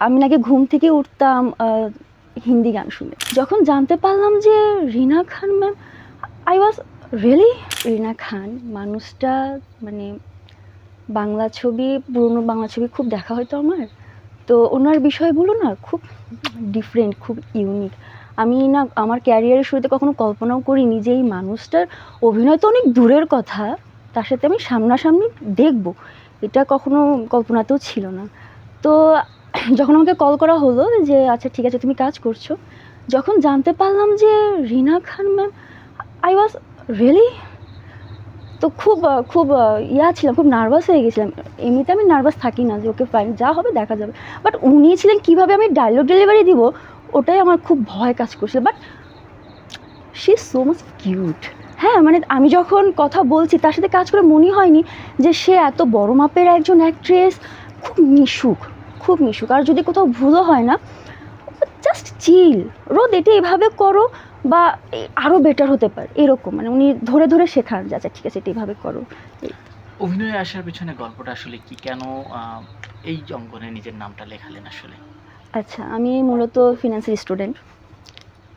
আমি নাকি ঘুম থেকে উঠতাম হিন্দি গান শুনে। যখন জানতে পারলাম যে Rina Khan ma'am I was really Rina Khan. মানুষটা মানে বাংলা ছবি, পুরনো বাংলা ছবি খুব দেখা হয়তো আমার। তো ওনার বিষয়গুলো না খুব ডিফারেন্ট খুব ইউনিক আমি না, আমার ক্যারিয়ারের শুরুতে কখনো কল্পনাও করিনি যে এই মানুষটার অভিনয় তো অনেক দূরের কথা, তার সাথে আমি সামনাসামনি দেখব। এটা কখনো কল্পনাতেও ছিল না। তো যখন আমাকে কল করা হলো যে আচ্ছা ঠিক আছে, তুমি কাজ করছ। যখন জানতে পারলাম যে, Rina Khan ma'am I was really তো খুব খুব, ইয়া ছিলাম, খুব নার্ভাস হয়ে গেছিলাম। এমনিতে আমি নার্ভাস থাকি না যে, ওকে ফাইন যা হবে দেখা যাবে। বাট উনি ছিলেন, কীভাবে আমি ডায়লগ ডেলিভারি দিব, ওটাই আমার খুব ভয় কাজ করছিল। But she so much cute হ্যাঁ মানে আমি যখন কথা বলছি, তার সাথে কাজ করে মনে হয়নি যে, সে এত বড় মাপের একজন অ্যাক্ট্রেস খুব মিশুক। খুব মিশুক আর যদি কোথাও ভুলও হয় না জাস্ট চিল রোদ এটা এভাবে করো বা আরও বেটার হতে পারে এরকম। মানে উনি ধরে ধরে শেখান যে আচ্ছা ঠিক আছে এটা এভাবে করো। অভিনয়ে আসার পিছনে গল্পটা আসলে কি? কেন এই অঙ্গনে নিজের নামটা লেখালেন আসলে? আচ্ছা আমি মূলত ফিনান্সের স্টুডেন্ট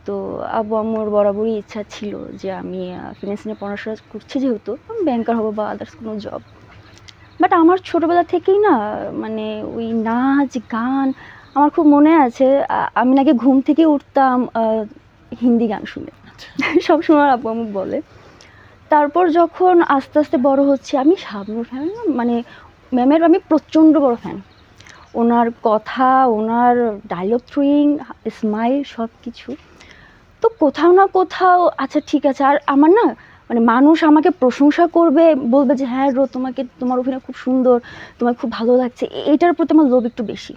তো আব্বু আম্মুর বরাবরই ইচ্ছা ছিল যে আমি ফিনান্স নিয়ে পড়াশোনা করছি যেহেতু আমি ব্যাংকার হব বা আদার্স কোনো জব বাট আমার ছোটোবেলা থেকেই না মানে ওই নাচ গান আমার খুব মনে আছে। আমি নাকি ঘুম থেকে উঠতাম হিন্দি গান শুনে। আচ্ছা। সবসময় আব্বু আম্মু বলে। তারপর যখন আস্তে আস্তে বড় হচ্ছে আমি শাবনুর ফ্যান মানে ম্যামের আমি প্রচণ্ড বড় ফ্যান ওনার কথা ওনার ডায়লগ থ্রুইং স্মাইল সব কিছু তো কোথাও না কোথাও আচ্ছা ঠিক আছে আর আমার না মানে মানুষ আমাকে প্রশংসা করবে, বলবে যে হ্যাঁ রো, তোমাকে, তোমার অভিনয় খুব সুন্দর তোমার খুব ভালো লাগছে। এটার প্রতি আমার লোভ একটু বেশি,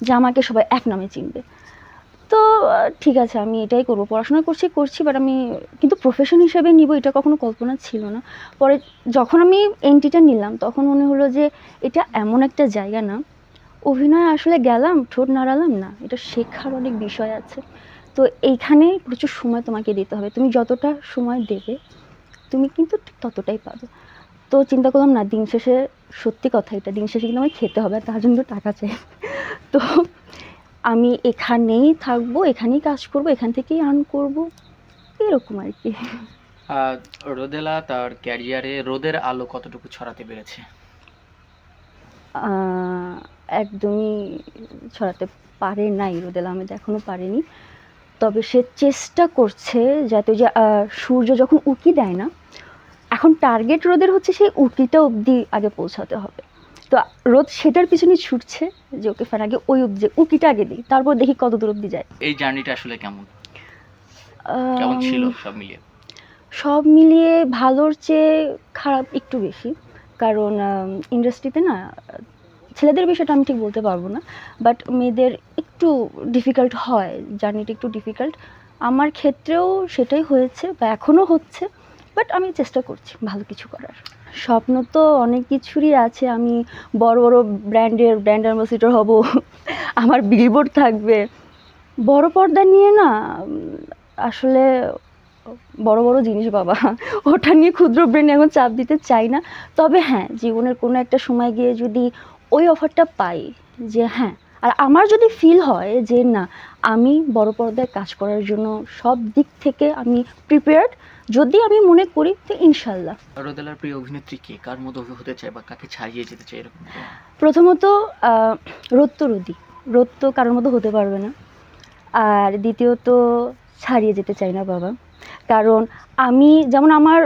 যে আমাকে সবাই এক নামে চিনবে। তো ঠিক আছে, আমি এটাই করব। পড়াশোনা করছি করছি বাট আমি, কিন্তু প্রফেশন হিসেবে নিব, এটা কখনো কল্পনা ছিল না। পরে যখন আমি এন্ট্রিটা নিলাম, তখন মনে হলো যে, এটা এমন একটা জায়গা না। অভিনয় আসলে গেলাম, ঠোঁট নাড়ালাম না, এটা শেখার অনেক বিষয় আছে। তো এইখানে প্রচুর সময় তোমাকে দিতে হবে। তুমি যতটা সময় দেবে তুমি কিন্তু ঠিক ততটাই পাবে তো চিন্তা করলাম না দিন শেষে সত্যি কথা এটা দিন শেষে কিন্তু আমাকে খেতে হবে আর তার জন্য তো টাকা চাই। তো আমি এখানেই থাকব এখানেই কাজ করব এখান থেকেই আর্ন করব এরকম আর কি। রোদেলা তার ক্যারিয়ারে রোদের আলো কতটুকু ছড়াতে পেরেছে? একদমই ছড়াতে পারে নাই রোদেলা আহমেদ এখনও পারেনি। তবে সে চেষ্টা করছে যাতে যে সূর্য যখন উকি দেয় না এখন টার্গেট রোদের হচ্ছে সেই উকিটা অবধি আগে পৌঁছাতে হবে। তো রোদ সেটার পিছনে ছুটছে যে ওকে ফ্যান আগে ওই অবধি উকিটা আগে দিই তারপর দেখি কত দূর অবধি যায়। এই জার্নিটা আসলে কেমন? কেমন ছিল সব মিলিয়ে? সব মিলিয়ে ভালোর চেয়ে খারাপ একটু বেশি। কারণ ইন্ডাস্ট্রিতে না ছেলেদের বিষয়টা আমি ঠিক বলতে পারব না বাট মেয়েদের একটু ডিফিকাল্ট হয় জার্নিটা একটু ডিফিকাল্ট আমার ক্ষেত্রেও সেটাই হয়েছে বা এখনও হচ্ছে। বাট আমি চেষ্টা করছি ভালো কিছু করার। স্বপ্ন তো অনেক কিছুরই আছে, আমি বড় বড় ব্র্যান্ডের, ব্র্যান্ড অ্যাম্বাসিডর হব, আমার বিলবোর্ড থাকবে। বড় পর্দা নিয়ে না, আসলে বড় বড় জিনিস বাবা, ওটা নিয়ে ক্ষুদ্র ব্রেন এখন চাপ দিতে চাই না। তবে হ্যাঁ জীবনের কোনো একটা সময় গিয়ে যদি ওই অফারটা পাই যে হ্যাঁ আর আমার যদি ফিল হয় যে না আমি বড় পর্দায় কাজ করার জন্য সব দিক থেকে আমি প্রিপেয়ার্ড যদি আমি মনে করি তো ইনশাল্লাহ রোদেলার প্রিয় অভিনেত্রী কে? কার মতো হতে চায় বা কাকে ছাড়িয়ে যেতে চায় এরকম প্রথমত আহ, রোদ তো রোদি। রোদ তো কারোর মতো হতে পারবে না। আর দ্বিতীয়ত ছাড়িয়ে যেতে চাই না বাবা। কারণ আমি যেমন আমার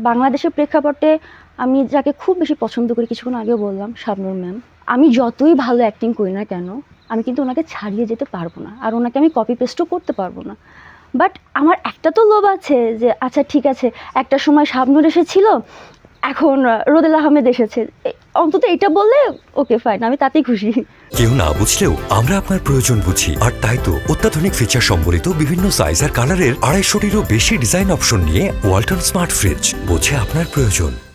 বাংলাদেশের প্রেক্ষাপটে আমি যাকে খুব বেশি পছন্দ করি কিছুক্ষণ আগেও বললাম শাবনুর ম্যাম। আমি যতই ভালো অ্যাক্টিং করি না কেন, আমি কিন্তু ওনাকে ছাড়িয়ে যেতে পারব না। আর ওনাকে আমি কপি পেস্টও করতে পারব না। বাট আমার একটা তো লোভ আছে যে আচ্ছা ঠিক আছে, একটা সময় শাবনুর এসেছিল, এখন রোদেল আহমেদ এসেছে। অন্তত এটা বললে ওকে ফাইন আমি তাতেই খুশি। কেউ না বুঝলেও আমরা আপনার প্রয়োজন বুঝি। আর তাই তো অত্যাধুনিক ফিচার সম্বলিত বিভিন্ন সাইজ আর কালারের আড়াইশোটিরও বেশি ডিজাইন অপশন নিয়ে ওয়ালটন স্মার্ট ফ্রিজ বোঝে আপনার প্রয়োজন।